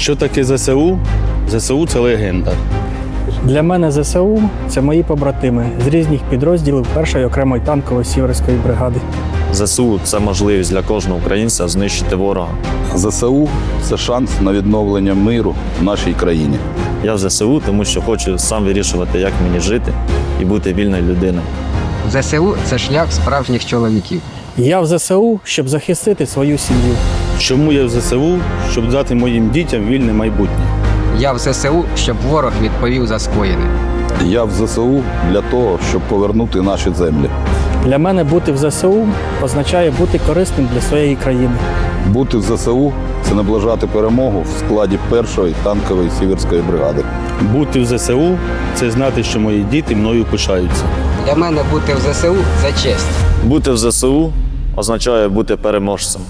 Що таке ЗСУ? ЗСУ це легенда. Для мене ЗСУ це мої побратими з різних підрозділів першої окремої танкової сіверської бригади. ЗСУ це можливість для кожного українця знищити ворога. ЗСУ це шанс на відновлення миру в нашій країні. Я в ЗСУ, тому що хочу сам вирішувати, як мені жити і бути вільною людиною. ЗСУ це шлях справжніх чоловіків. Я в ЗСУ, щоб захистити свою сім'ю. Чому я в ЗСУ? Щоб дати моїм дітям вільне майбутнє. Я в ЗСУ, щоб ворог відповів за скоєне. Я в ЗСУ для того, щоб повернути наші землі. Для мене бути в ЗСУ означає бути корисним для своєї країни. Бути в ЗСУ це наближати перемогу в складі першої танкової сіверської бригади. Бути в ЗСУ це знати, що мої діти мною пишаються. Для мене бути в ЗСУ це честь. Бути в ЗСУ означає бути переможцем.